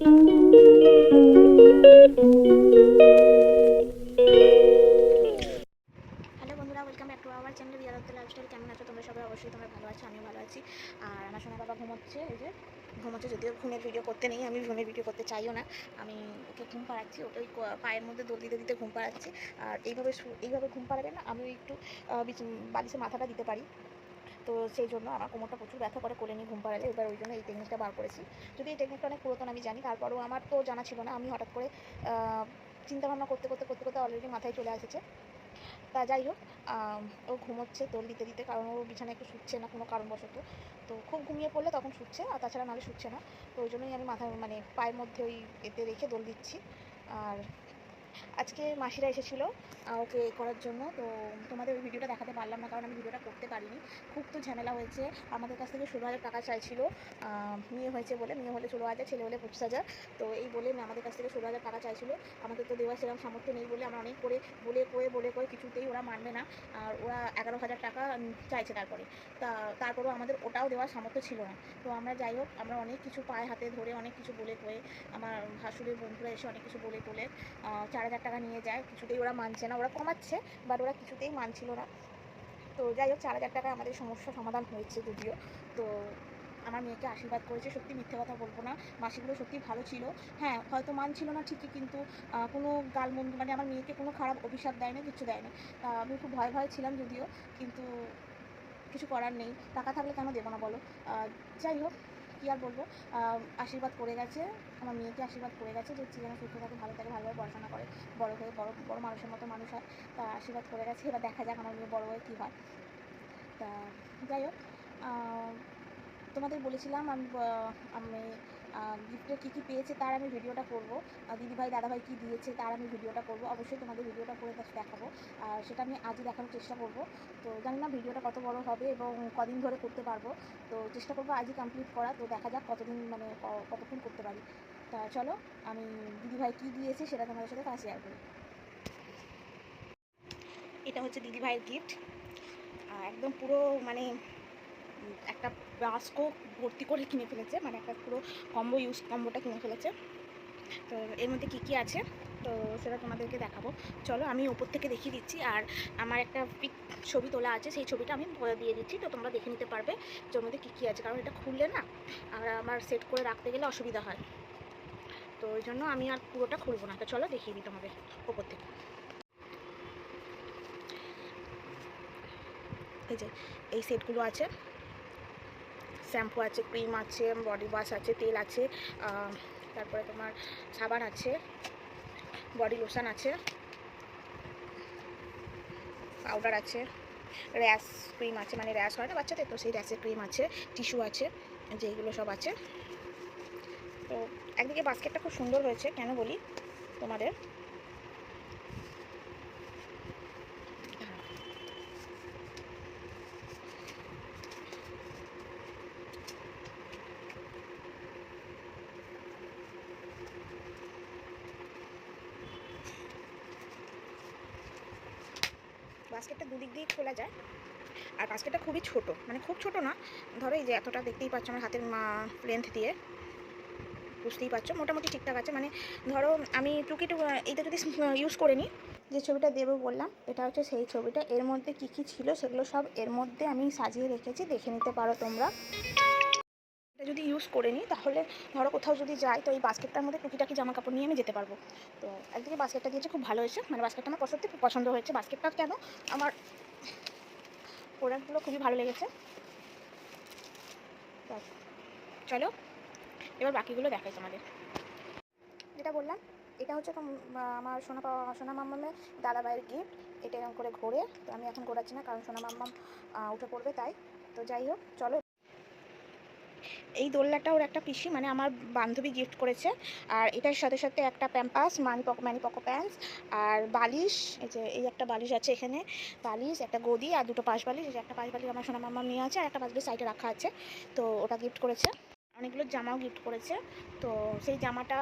Hello বন্ধুরা welcome back to our channel real Abdul lifestyle কেমন আছো তোমরা সবাই? অবশ্যই তোমরা ভালো আছো, আমিও ভালো আছি। আর আমার সোনা বাবা ঘুমোচ্ছে, এই যে ঘুমোচ্ছে, যদিও ঘুমের ভিডিও করতে নেই, আমি ঘুমের ভিডিও করতে চাইও না। আমি ওকে ঘুম পাড়াচ্ছি, ওকে ওই পায়ের মধ্যে দোল দিতে দিতে ঘুম পাড়াচ্ছি। আর এইভাবে এইভাবে ঘুম পাড়াবে না আমি একটু বালিশে মাথাটা দিতে পারি। তো সেই জন্য আমার কোমরটা প্রচুর ব্যথা করে কোলে নিয়ে ঘুম পাড়ালে, এবার ওই জন্য এই টেকনিকটা বার করেছি। যদি এই টেকনিকটা অনেক পুরাতন আমি জানি, তারপরেও আমার তো জানা ছিল না। আমি হঠাৎ করে চিন্তা ভাবনা করতে করতে করতে করতে অলরেডি মাথায় চলে এসেছে। তা যাই হোক ও ঘুমোচ্ছে দোল দিতে দিতে, কারণ ও বিছানায় একটু শুচ্ছে না কোনো কারণবশত। তো খুব ঘুমিয়ে পড়লে তখন শুচ্ছে, আর তাছাড়া নাহলে শুচ্ছে না। তো ওই জন্যই আমি মাথায় মানে পায়ের মধ্যে ওই এতে রেখে দোল দিচ্ছি। আর আজকে মাসিরা এসেছিল ওকে করার জন্য। তো তোমাদের ওই ভিডিওটা দেখাতে পারলাম না, কারণ আমি ভিডিওটা করতে পারিনি। খুব তো ঝামেলা হয়েছে। আমাদের কাছ থেকে ষোলো হাজার টাকা চাইছিল। মেয়ে হয়েছে বলে, মেয়ে হলে ষোলো হাজার, ছেলে হলে পঁচিশ হাজার। তো এই বলে আমাদের কাছ থেকে ষোলো হাজার টাকা চাইছিল। আমাদের তো দেওয়ার সেরকম সামর্থ্য নেই বলে আমরা অনেক করে বলে কয়ে বলে কয়ে কিছুতেই ওরা মানবে না। আর ওরা এগারো হাজার টাকা চাইছে তারপরে। তা, তারপরেও আমাদের ওটাও দেওয়ার সামর্থ্য ছিল না। তো আমরা যাই হোক, আমরা অনেক কিছু পায়ে হাতে ধরে অনেক কিছু বলে কয়ে, আমার ভাসুরের বন্ধুরা এসে অনেক কিছু বলে কোলে চার হাজার টাকা নিয়ে যায়, কিছুতেই ওরা মানছে না, ওরা কমাচ্ছে বাট ওরা কিছুতেই মানছিল না। তো যাই হোক, চার হাজার টাকায় আমাদের সমস্যা সমাধান হয়েছে যদিও। তো আমার মেয়েকে আশীর্বাদ করেছে, সত্যি মিথ্যে কথা বলব না। মাসিগুলো সত্যি ভালো ছিল। হ্যাঁ হয়তো মানছিল না ঠিকই, কিন্তু কোনো গালমন্দ মানে আমার মেয়েকে কোনো খারাপ অভিশাপ দেয় না কিছু দেয় না তা আমি খুব ভয় ভয় ছিলাম যদিও, কিন্তু কিছু করার নেই। টাকা থাকলে কেন দেবো না বলো? যাই হোক কী আর বলব? আশীর্বাদ করে গেছে, আমার মেয়েকে আশীর্বাদ করে গেছে যে যেন সুস্থ থাকে, ভালো থাকে, ভালোভাবে পড়াশোনা করে। বড়ো হয়ে, বড়ো বড়ো মানুষের মতো মানুষ হয়, তা আশীর্বাদ করে গেছে। এবার দেখা যাক আমার মেয়ে বড় হয়ে কী হয়। তা যাই হোক তোমাদের বলেছিলাম আমি আমি গিফটে কী কী পেয়েছে তার আমি ভিডিওটা করব। দিদিভাই, দাদাভাই কী দিয়েছে তার আমি ভিডিওটা করব। অবশ্যই তোমাদের ভিডিওটা করে দেখ- দেখাবো। আর সেটা আমি আজই দেখানোর চেষ্টা করব। তো জানি না ভিডিওটা কত বড় হবে এবং কদিন ধরে করতে পারব। তো চেষ্টা করব আজই কমপ্লিট করা। তো দেখা যাক কতদিন মানে কতক্ষণ করতে পারি। তা চলো, আমি দিদিভাই কী দিয়েছে সেটা তোমাদের সাথে কাছে শেয়ার করি। এটা হচ্ছে দিদিভাইয়ের গিফট একদম পুরো মানে একটা বাস্ক ভর্তি করে কিনে ফেলেছে মানে একটা পুরো কম্বো ইউজ, কম্বোটা কিনে ফেলেছে। তো এর মধ্যে কী কী আছে? তো সেটা তোমাদেরকে দেখাবো। চলো আমি ওপর থেকে দেখিয়ে দিচ্ছি। আর আমার একটা পিক ছবি তোলা আছে, সেই ছবিটা আমি দিয়ে দিচ্ছি। তো তোমরা দেখে নিতে পারবে যে ওর মধ্যে কী কী আছে। কারণ এটা খুললে না আর আমার সেট করে রাখতে গেলে অসুবিধা হয়। তো ওই জন্য আমি আর পুরোটা খুলবো না। তো চলো দেখিয়ে দিই তোমাদের ওপর থেকে। এই যে, এই সেটগুলো আছে। শ্যাম্পু আছে, ক্রিম আছে, বডি ওয়াশ আছে, তেল আছে তারপরে তোমার সাবান আছে, বডি লোশন আছে, পাউডার আছে, র্যাশ ক্রিম আছে মানে র্যাশ হয় না বাচ্চাদের, তো সেই র্যাশের ক্রিম আছে, টিস্যু আছে যে এগুলো সব আছে। তো একদিকে বাস্কেটটা খুব সুন্দর হয়েছে, কেন বলি তোমাদের? বাস্কেটটা দুদিক দিয়ে খোলা যায়। আর বাস্কেটটা খুবই ছোট মানে খুব ছোট না, ধরো এই যে এতটা দেখতেই পাচ্ছ আমার হাতের লেন্থ দিয়ে, বুঝতেই পারছ, মোটামুটি ঠিকঠাক আছে মানে ধরো আমি টুকিটু এইটা যদি ইউজ করে নিই, যে ছবিটা দেবো বললাম, এটা হচ্ছে সেই ছবিটা, এর মধ্যে কী কী ছিল সেগুলো সব এর মধ্যে আমি সাজিয়ে রেখেছি, দেখে নিতে পারো তোমরা। এটা ইউজ করে নিই, তাহলে ধরো কোথাও যদি যাই, তো এই বাস্কেটটার মধ্যে টুকিটাকি জামা কাপড় নিয়ে আমি যেতে পারব। তো একদিকে বাস্কেটটা দিয়েছে, খুব ভালো হয়েছে। মানে বাস্কেটটা আমার পছন্দ পছন্দ হয়েছে। বাস্কেটটা কেন? আমার প্রোডাক্টগুলো খুবই ভালো লেগেছে। চলো, এবার বাকিগুলো দেখাই তোমাদের। যেটা বললাম, এটা হচ্ছে আমার সোনা পাওয়া, সোনা মাম্মামের দাদাভাইয়ের গিফট এটা এরকম করে ঘোরে। তো আমি এখন ঘোরাচ্ছি না, কারণ সোনা মাম্মাম উঠে পড়বে তাই। তো যাই হোক, চলো। এই দোলনাটা ওর একটা পিসি মানে আমার বান্ধবী গিফট করেছে। আর এটার সাথে সাথে একটা প্যাম্পাস মানি পক, মানি পকো প্যান্টস আর বালিশ, এই যে, এই একটা বালিশ আছে এখানে। বালিশ, একটা গদি, আর দুটো পাশ বালিশ একটা পাশ বালিশ আমার সোনা মামা নিয়ে আছে, আর একটা পাশ বালিশ সাইডে রাখা আছে। তো ওটা গিফট করেছে। অনেকগুলো জামাও গিফট করেছে। তো সেই জামাটা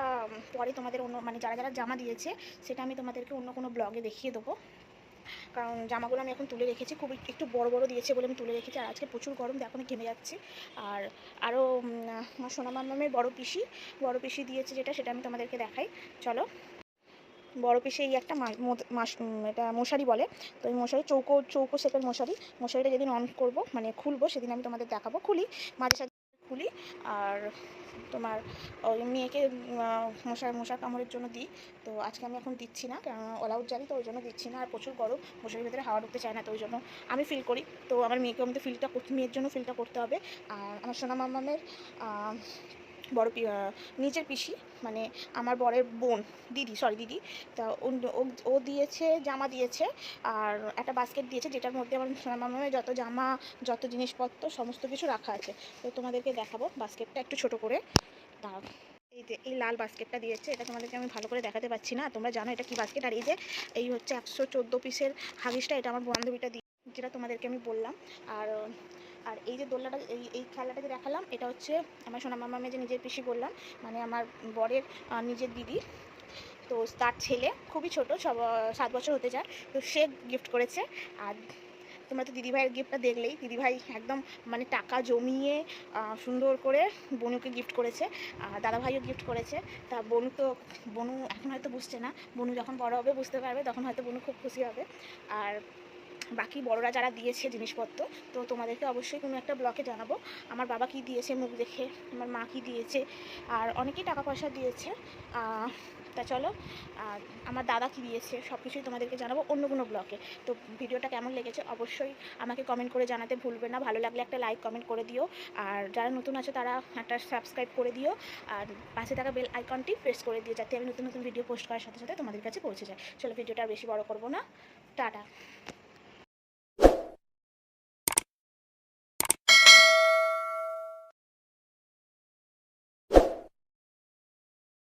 পরে তোমাদের অন্য মানে যারা যারা জামা দিয়েছে, সেটা আমি তোমাদেরকে অন্য কোনো ব্লগে দেখিয়ে দেবো। কারণ জামাগুলো আমি এখন তুলে রেখেছি, খুব একটু বড় বড় দিয়েছে বলে আমি তুলে রেখেছি। আর আজকে প্রচুর গরম দেখো আমি ঘেমে যাচ্ছি। আর আরও আমার সোনা মামামের বড় পিসি বড় পিসি দিয়েছে যেটা, সেটা আমি তোমাদেরকে দেখাই। চলো। বড় পিসে এই একটা মাস এটা মশারি বলে। তো এই মশারি, চৌকো চৌকো শেপের মশারি। মশারিটা যেদিন অন করব মানে খুলবো, সেদিন আমি তোমাদের দেখাবো। খুলি, মাঝে সাঝে খুলি। আর তোমার, ওই মেয়েকে মশার মশা কামড়ের জন্য দিই। তো আজকে আমি এখন দিচ্ছি না অলাউট জানি তো ওই জন্য দিচ্ছি না। আর প্রচুর গরম, মশারির ভেতরে হাওয়া ঢুকতে চায় না, তো ওই জন্য আমি ফিল করি। তো আমার মেয়েকে আমি তো ফিলটা মেয়ের জন্য ফিলটা করতে হবে। আর আমার সোনা মামামের বড় নিজের পিসি মানে আমার বরের বোন, দিদি সরি দিদি। তা ও- দিয়েছে, জামা দিয়েছে, আর একটা বাস্কেট দিয়েছে, যেটার মধ্যে আমার মামামের যত জামা, যত জিনিসপত্র, সমস্ত কিছু রাখা আছে। তো তোমাদেরকে দেখাবো বাস্কেটটা একটু ছোট করে। দাঁড়াও এই যে, এই লাল বাস্কেটটা দিয়েছে, এটা তোমাদেরকে আমি ভালো করে দেখাতে পাচ্ছি না। তোমরা জানো এটা কি বাস্কেট আর এই যে, এই হচ্ছে একশো চোদ্দ পিসের হাগিসটা, এটা আমার বান্ধবীটা দিয়ে যেটা তোমাদেরকে আমি বললাম। আর আর এই যে দোলনাটা, এই এই খেলাটা যে দেখালাম, এটা হচ্ছে আমার সোনা মামামে যে নিজের পিসি বললাম মানে আমার বরের নিজের দিদি। তো তার ছেলে খুবই ছোট, ছ সাত বছর হতে যায় তো সে গিফট করেছে। আর তোমরা তো দিদিভাইয়ের গিফটটা দেখলেই দিদিভাই একদম মানে টাকা জমিয়ে সুন্দর করে বনুকে গিফট করেছে আর দাদাভাইও গিফট করেছে। তা বনু তো, বনু এখন হয়তো বুঝছে না, বনু যখন বড় হবে বুঝতে পারবে, তখন হয়তো বনু খুব খুশি হবে। আর বাকি বড়রা যারা দিয়েছে জিনিসপত্র, তো তোমাদেরকে অবশ্যই কোনো একটা ব্লকে জানাব। আমার বাবা কি দিয়েছে মুখ দেখে, আমার মা কি দিয়েছে, আর অনেকেই টাকা পয়সা দিয়েছে তা চলো, আর আমার দাদা কি দিয়েছে সব কিছুই তোমাদেরকে জানাব অন্য কোনো ব্লকে। তো ভিডিওটা কেমন লেগেছে অবশ্যই আমাকে কমেন্ট করে জানাতে ভুলবে না। ভালো লাগলে একটা লাইক কমেন্ট করে দিও। আর যারা নতুন আছে তারা একটা সাবস্ক্রাইব করে দিও। আর পাশে থাকা বেল আইকনটি প্রেস করে দিও, যাতে আমি নতুন নতুন ভিডিও পোস্ট করার সাথে সাথে তোমাদের কাছে পৌঁছে যায় চলো, ভিডিওটা বেশি বড় করব না। টাটা।